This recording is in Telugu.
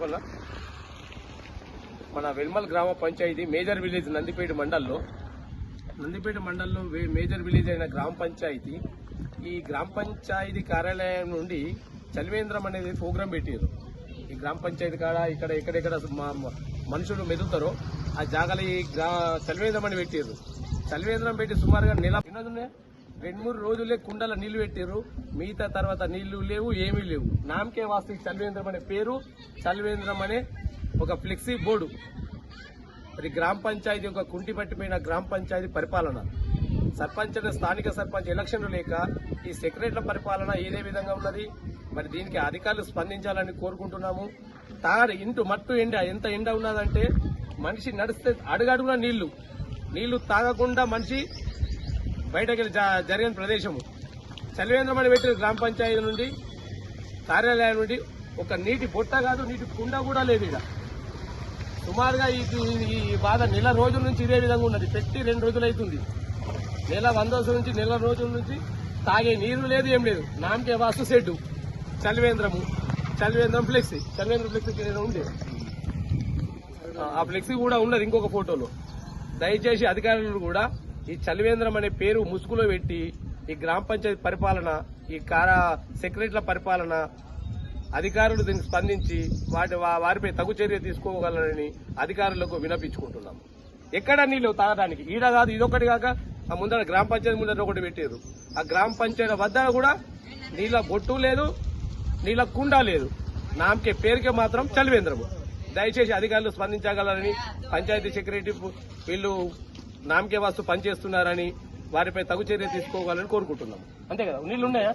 పట్టుకున్నా మన వెల్మల్ గ్రామ పంచాయతీ మేజర్ విలేజ్ నందిపేట మండల్లో. నందిపేట మండల్లో మేజర్ విలేజ్ అయిన గ్రామ పంచాయతీ. ఈ గ్రామ పంచాయతీ కార్యాలయం నుండి చలివేంద్రం అనేది ప్రోగ్రాం పెట్టారు. ఈ గ్రామ పంచాయతీ కాడ ఇక్కడ ఎక్కడెక్కడ మనుషులు మెదుగుతారో ఆ జాగాలు ఈ గ్రా చలివేంద్రం అని పెట్టారు. చలివేంద్రం పెట్టి సుమారుగా నెల ఎన్నో రెండు మూడు రోజులే కుండల నీళ్ళు పెట్టారు మిగతా తర్వాత నీళ్ళు లేవు ఏమీ లేవు. నామకే వాస్తు చల్వేంద్రం చలివేంద్రం అనే పేరు చలివేంద్రం అనే ఒక ఫ్లెక్సీ బోర్డు. మరి గ్రామ పంచాయతీ ఒక కుంటి పట్టిపోయిన గ్రామ పంచాయతీ పరిపాలన. సర్పంచ్ స్థానిక సర్పంచ్ ఎలక్షన్లు లేక ఈ సెక్రటరీల పరిపాలన ఏదే విధంగా ఉన్నది? మరి దీనికి అధికారులు స్పందించాలని కోరుకుంటున్నాము. తాడు ఇంటు మట్టు ఎండ ఎంత ఎండ ఉన్నదంటే మనిషి నడిస్తే అడుగడుగున నీళ్ళు. నీళ్ళు తాగకుండా మనిషి బయటకి జరిగిన ప్రదేశము. చలివేంద్రం అని పెట్టిన గ్రామ పంచాయతీ నుండి కార్యాలయం నుండి ఒక నీటి బుట్ట కాదు నీటి కుండ కూడా లేదు ఇక సుమారుగా ఈ ఈ బాధ నెల రోజుల నుంచి ఇదే విధంగా ఉన్నది. పెట్టి రెండు రోజులు అవుతుంది నెల వంద రోజుల నుంచి నెల రోజుల నుంచి తాగే నీరు లేదు ఏం లేదు. నామకే వాస్తు సెడ్డు చలివేంద్రము. చలివేంద్రం ఫ్లెక్సీ. చలివేంద్రం ఫ్లెక్సీ కింద ఉంది ఆ ఫ్లెక్సీ కూడా ఉన్నది ఇంకొక ఫోటోలో. దయచేసి అధికారులు కూడా ఈ చలివేంద్రం అనే పేరు ముసుగులో పెట్టి ఈ గ్రామ పంచాయతీ పరిపాలన ఈ కార సెక్రటరీల పరిపాలన అధికారులు దీనికి స్పందించి వాటి వారిపై తగు చర్య తీసుకోగలరని అధికారులకు వినపించుకుంటున్నాం ఎక్కడ నీళ్ళు తాగడానికి ఈడ కాదు ఇదొకటి కాక ఆ ముందర గ్రామ పంచాయతీ ముందర ఒకటి పెట్టారు. ఆ గ్రామ పంచాయతీ వద్ద కూడా నీళ్ళ బొట్టు లేదు నీళ్ళ కుండ లేదు. నామకే పేరుకే మాత్రం చలివేంద్రము. దయచేసి అధికారులు స్పందించగలరని పంచాయతీ సెక్రటరీ వీళ్ళు నామకే వాస్తు పనిచేస్తున్నారని వారిపై తగు చర్య తీసుకోవాలని కోరుకుంటున్నాం అంతే కదా? నీళ్ళు ఉన్నాయా